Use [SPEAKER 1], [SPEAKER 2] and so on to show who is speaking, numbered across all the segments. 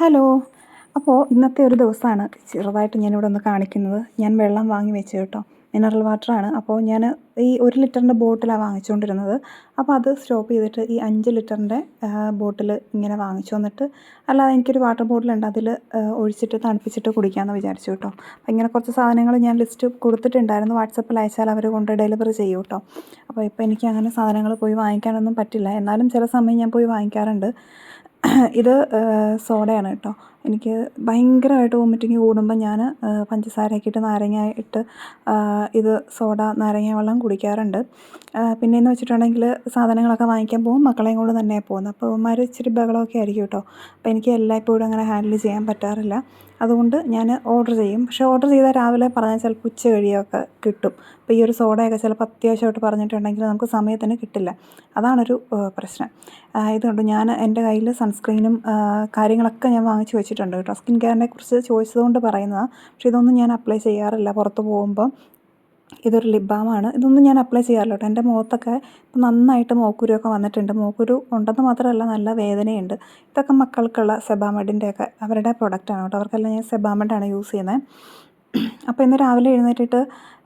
[SPEAKER 1] Hello. അപ്പോൾ ഇന്നത്തെ ഒരു ദിവസമാണ് ചെറുതായിട്ട് ഞാനിവിടെ ഒന്ന് കാണിക്കുന്നത്. ഞാൻ വെള്ളം വാങ്ങി വെച്ചു കേട്ടോ. മിനറൽ വാട്ടറാണ്. അപ്പോൾ ഞാൻ ഈ ഒരു ലിറ്ററിന്റെ ബോട്ടിലാണ് വാങ്ങിച്ചുകൊണ്ടിരുന്നത് അപ്പോൾ അത് സ്റ്റോപ്പ് ചെയ്തിട്ട് ഈ അഞ്ച് ലിറ്ററിന്റെ ബോട്ടിൽ ഇങ്ങനെ വാങ്ങിച്ചു വന്നിട്ട് അല്ലാതെ എനിക്കൊരു വാട്ടർ ബോട്ടിലുണ്ട്. അതിൽ ഒഴിച്ചിട്ട് തണുപ്പിച്ചിട്ട് കുടിക്കാമെന്ന് വിചാരിച്ചു കേട്ടോ. അപ്പോൾ ഇങ്ങനെ കുറച്ച് സാധനങ്ങൾ ഞാൻ ലിസ്റ്റ് കൊടുത്തിട്ടുണ്ടായിരുന്നു. വാട്സപ്പിൽ അയച്ചാൽ അവർ കൊണ്ട് ഡെലിവറി ചെയ്യും കേട്ടോ. അപ്പോൾ ഇപ്പോൾ എനിക്ക് അങ്ങനെ സാധനങ്ങൾ പോയി വാങ്ങിക്കാനൊന്നും പറ്റില്ല. എന്നാലും ചില സമയം ഞാൻ പോയി വാങ്ങിക്കാറുണ്ട്. ഇത് സോഡയാണ് കേട്ടോ. എനിക്ക് ഭയങ്കരമായിട്ട് വോമിറ്റിങ് കൂടുമ്പോൾ ഞാൻ പഞ്ചസാരയൊക്കെ ഇട്ട് നാരങ്ങ ഇട്ട് ഇത് സോഡ നാരങ്ങ വെള്ളം കുടിക്കാറുണ്ട്. പിന്നെയെന്ന് വെച്ചിട്ടുണ്ടെങ്കിൽ സാധനങ്ങളൊക്കെ വാങ്ങിക്കാൻ പോകും മക്കളെയും കൊണ്ട് തന്നെ പോകുന്നത്. അപ്പോൾ ഇവന്മാർ ഇച്ചിരി ബഹളമൊക്കെ ആയിരിക്കും കേട്ടോ. അപ്പോൾ എനിക്ക് എല്ലായ്പ്പോഴും അങ്ങനെ ഹാൻഡിൽ ചെയ്യാൻ പറ്റാറില്ല. അതുകൊണ്ട് ഞാൻ ഓർഡർ ചെയ്യും. പക്ഷേ ഓർഡർ ചെയ്താൽ രാവിലെ പറഞ്ഞാൽ ചിലപ്പോൾ ഉച്ച കഴിയൊക്കെ കിട്ടും. അപ്പോൾ ഈ ഒരു സോഡയൊക്കെ ചിലപ്പോൾ അത്യാവശ്യമായിട്ട് പറഞ്ഞിട്ടുണ്ടെങ്കിൽ നമുക്ക് സമയത്തിന് കിട്ടില്ല. അതാണൊരു പ്രശ്നം. ഇതുകൊണ്ട് ഞാൻ എന്റെ കയ്യിൽ സൺസ്ക്രീനും കാര്യങ്ങളൊക്കെ ഞാൻ വാങ്ങിച്ചു വെച്ചിട്ടുണ്ട് കേട്ടോ. സ്കിൻ കെയറിനെ കുറിച്ച് ചോദിച്ചതുകൊണ്ട് പറയുന്നതാണ് പക്ഷേ ഇതൊന്നും ഞാൻ അപ്ലൈ ചെയ്യാറില്ല. പുറത്ത് പോകുമ്പം ഇതൊരു ലിപ് ബാമാണ് ഇതൊന്നും ഞാൻ അപ്ലൈ ചെയ്യാറില്ല കേട്ടോ. എന്റെ മുഖത്തൊക്കെ ഇപ്പം നന്നായിട്ട് മോക്കുരുവൊക്കെ വന്നിട്ടുണ്ട്. മോക്കുരു ഉണ്ടെന്ന് മാത്രമല്ല നല്ല വേദനയുണ്ട്. ഇതൊക്കെ മക്കൾക്കുള്ള സെബാമഡിന്റെയൊക്കെ അവരുടെ പ്രൊഡക്റ്റാണ് കേട്ടോ. അവർക്കെല്ലാം ഞാൻ സെബാമഡാണ് യൂസ് ചെയ്യുന്നത് അപ്പോൾ ഇന്ന് രാവിലെ എഴുന്നേറ്റിട്ട്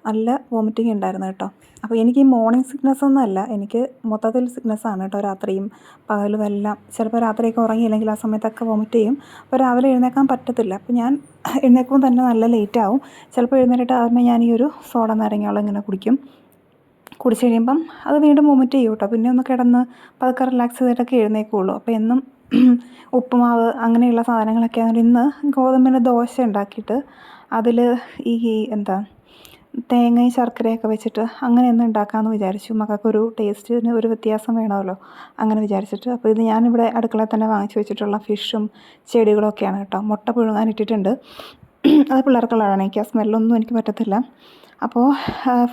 [SPEAKER 1] നല്ല വോമിറ്റിംഗ് ഉണ്ടായിരുന്നു കേട്ടോ. അപ്പോൾ എനിക്ക് ഈ മോർണിംഗ് സിക്നസ് ഒന്നും അല്ല. എനിക്ക് മൊത്തത്തിൽ സിക്നസ് ആണ് കേട്ടോ രാത്രിയും പകലും എല്ലാം. ചിലപ്പോൾ രാത്രിയൊക്കെ ഉറങ്ങിയില്ലെങ്കിൽ ആ സമയത്തൊക്കെ വോമിറ്റ് ചെയ്യും. അപ്പോൾ രാവിലെ എഴുന്നേൽക്കാൻ പറ്റത്തില്ല. അപ്പോൾ ഞാൻ എഴുന്നേൽക്കുമ്പോൾ തന്നെ നല്ല ലേറ്റ് ആവും. ചിലപ്പോൾ എഴുന്നേറ്റ് ആദ്യമേ ഞാൻ ഈ ഒരു സോഡ നാരങ്ങയോളം ഇങ്ങനെ കുടിക്കും. കുടിച്ച് കഴിയുമ്പം അത് വീണ്ടും വോമിറ്റ് ചെയ്യും കേട്ടോ. പിന്നെ ഒന്ന് കിടന്ന് പതുക്കെ റിലാക്സ് ചെയ്തിട്ടൊക്കെ എഴുന്നേക്കുള്ളൂ. അപ്പോൾ എന്നും ഉപ്പുമാവ് അങ്ങനെയുള്ള സാധനങ്ങളൊക്കെ ഇന്ന് ഗോതമ്പിന്റെ ദോശ ഉണ്ടാക്കിയിട്ട് അതിൽ ഈ എന്താ തേങ്ങയും ശർക്കരയൊക്കെ വെച്ചിട്ട് അങ്ങനെ ഒന്ന് ഉണ്ടാക്കാമെന്ന് വിചാരിച്ചു. മക്കൾക്കൊരു ടേസ്റ്റിന് ഒരു വ്യത്യാസം വേണമല്ലോ അങ്ങനെ വിചാരിച്ചിട്ട്. അപ്പോൾ ഇത് ഞാനിവിടെ അടുക്കളയിൽ തന്നെ വാങ്ങിച്ചു വെച്ചിട്ടുള്ള ഫിഷും ചെടികളൊക്കെയാണ് കേട്ടോ. മുട്ട പുഴുങ്ങാൻ ഇട്ടിട്ടുണ്ട് അത് പിള്ളേർക്കുള്ളതാണ്. എനിക്ക് ആ സ്മെല്ലൊന്നും എനിക്ക് പറ്റത്തില്ല. അപ്പോൾ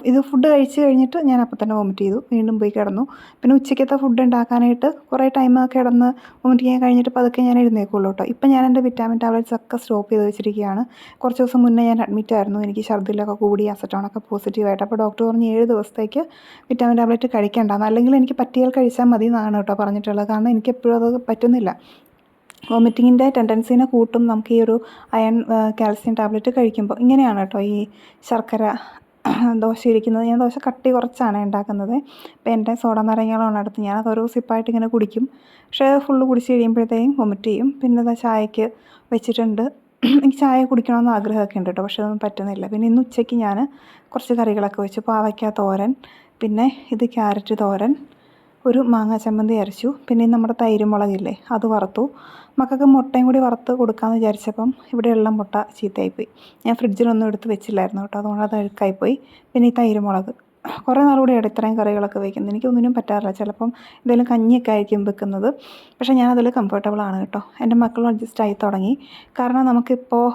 [SPEAKER 1] ഇത് ഫുഡ് കഴിച്ച് കഴിഞ്ഞിട്ട് ഞാൻ അപ്പം തന്നെ വോമിറ്റ് ചെയ്തു. വീണ്ടും പോയി കിടന്നു. പിന്നെ ഉച്ചയ്ക്കത്തെ ഫുഡ് ഉണ്ടാക്കാനായിട്ട് കുറേ ടൈം കിടന്ന് വോമിറ്റ് ചെയ്യാൻ കഴിഞ്ഞിട്ട് പതുക്കെ ഞാൻ എഴുന്നേക്കുള്ളൂ കേട്ടോ. ഇപ്പം ഞാൻ എന്റെ വിറ്റാമിൻ ടാബ്ലറ്റ്സ് ഒക്കെ സ്റ്റോപ്പ് ചെയ്ത് വെച്ചിരിക്കുകയാണ്. കുറച്ച് ദിവസം മുന്നേ ഞാൻ അഡ്മിറ്റ് ആയിരുന്നു. എനിക്ക് ഛർദ്ദിലൊക്കെ കൂടി അസറ്റോണൊക്കെ പോസിറ്റീവായിട്ട് അപ്പോൾ ഡോക്ടർ പറഞ്ഞ് ഏഴ് ദിവസത്തേക്ക് വിറ്റാമിൻ ടാബ്ലറ്റ് കഴിക്കേണ്ടതാണ് അല്ലെങ്കിൽ എനിക്ക് പറ്റിയാൽ കഴിച്ചാൽ മതി എന്നാണ് കേട്ടോ പറഞ്ഞിട്ടുള്ളത്. കാരണം എനിക്ക് എപ്പോഴും അത് പറ്റുന്നില്ല. വോമിറ്റിങ്ങിന്റെ ടെൻഡൻസീനെ കൂട്ടും നമുക്ക് ഈ ഒരു അയൺ കാൽസ്യം ടാബ്ലറ്റ് കഴിക്കുമ്പോൾ. ഇങ്ങനെയാണ് കേട്ടോ ഈ ശർക്കര ദോശ ഇരിക്കുന്നത്. ഞാൻ ദോശ കട്ടി കുറച്ചാണ് ഉണ്ടാക്കുന്നത്. അപ്പോൾ എന്റെ സോഡ നാരങ്ങകളാണ് അടുത്ത് ഞാൻ അതൊരു സിപ്പായിട്ട് ഇങ്ങനെ കുടിക്കും. പക്ഷേ ഫുള്ള് കുടിച്ച് കഴിയുമ്പോഴത്തേക്കും വൊമിറ്റ് ചെയ്യും. പിന്നെ അത് ചായക്ക് വെച്ചിട്ടുണ്ട്. എനിക്ക് ചായ കുടിക്കണമെന്ന് ആഗ്രഹമൊക്കെ ഉണ്ട് കേട്ടോ. പക്ഷേ അതൊന്നും പറ്റുന്നില്ല. പിന്നെ ഇന്ന് ഉച്ചയ്ക്ക് ഞാൻ കുറച്ച് കറികളൊക്കെ വെച്ചു. പാവയ്ക്ക തോരൻ പിന്നെ ഇത് ക്യാരറ്റ് തോരൻ. ഒരു മാങ്ങ ചമ്മന്തി അരച്ചു. പിന്നെ നമ്മുടെ തൈര് മുളകില്ലേ അത് വറുത്തു. മക്കൾക്ക് മുട്ടയും കൂടി വറുത്ത് കൊടുക്കാമെന്ന് വിചാരിച്ചപ്പം ഇവിടെയുള്ള മുട്ട ചീത്തയായിപ്പോയി. ഞാൻ ഫ്രിഡ്ജിലൊന്നും എടുത്ത് വെച്ചില്ലായിരുന്നു കേട്ടോ അതുകൊണ്ട് അത് അഴുക്കായിപ്പോയി. പിന്നെ ഈ തൈര് മുളക് കുറേ നാളുകൂടിയാണ് ഇത്രയും കറികളൊക്കെ വയ്ക്കുന്നത് എനിക്കൊന്നിനും പറ്റാറില്ല ചിലപ്പം എന്തെങ്കിലും കഞ്ഞിയൊക്കെ ആയിരിക്കും വെക്കുന്നത്. പക്ഷേ ഞാനതിൽ കംഫർട്ടബിൾ ആണ് കേട്ടോ. എന്റെ മക്കളും അഡ്ജസ്റ്റ് ആയി തുടങ്ങി. കാരണം നമുക്കിപ്പോൾ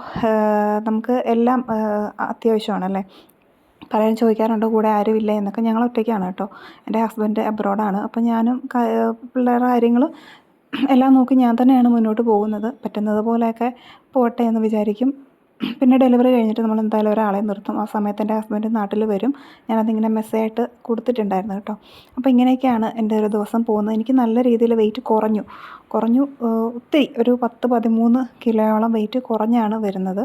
[SPEAKER 1] നമുക്ക് എല്ലാം അത്യാവശ്യമാണല്ലേ? പലരും ചോദിക്കാറുണ്ട് കൂടെ ആരുമില്ല എന്നൊക്കെ ഞങ്ങൾ ഒറ്റയ്ക്കാണ് കേട്ടോ. എന്റെ ഹസ്ബൻഡ് അബ്രോഡാണ് അപ്പോൾ ഞാനും പിള്ളേരുടെ കാര്യങ്ങൾ എല്ലാം നോക്കി ഞാൻ തന്നെയാണ് മുന്നോട്ട് പോകുന്നത്. പറ്റുന്നത് പോലെയൊക്കെ പോട്ടെ എന്ന് വിചാരിക്കും. പിന്നെ ഡെലിവറി കഴിഞ്ഞിട്ട് നമ്മൾ എന്തായാലും ഒരാളെ നിർത്തും. ആ സമയത്ത് എന്റെ ഹസ്ബൻഡ് നാട്ടിൽ വരും. ഞാനതിങ്ങനെ മെസ്സേജായിട്ട് കൊടുത്തിട്ടുണ്ടായിരുന്നു കേട്ടോ. അപ്പോൾ ഇങ്ങനെയൊക്കെയാണ് എന്റെ ഒരു ദിവസം പോകുന്നത്. എനിക്ക് നല്ല രീതിയിൽ വെയിറ്റ് കുറഞ്ഞു. കുറഞ്ഞു ഒത്തിരി ഒരു പത്ത് പതിമൂന്ന് കിലോയോളം വെയിറ്റ് കുറഞ്ഞാണ് വരുന്നത്.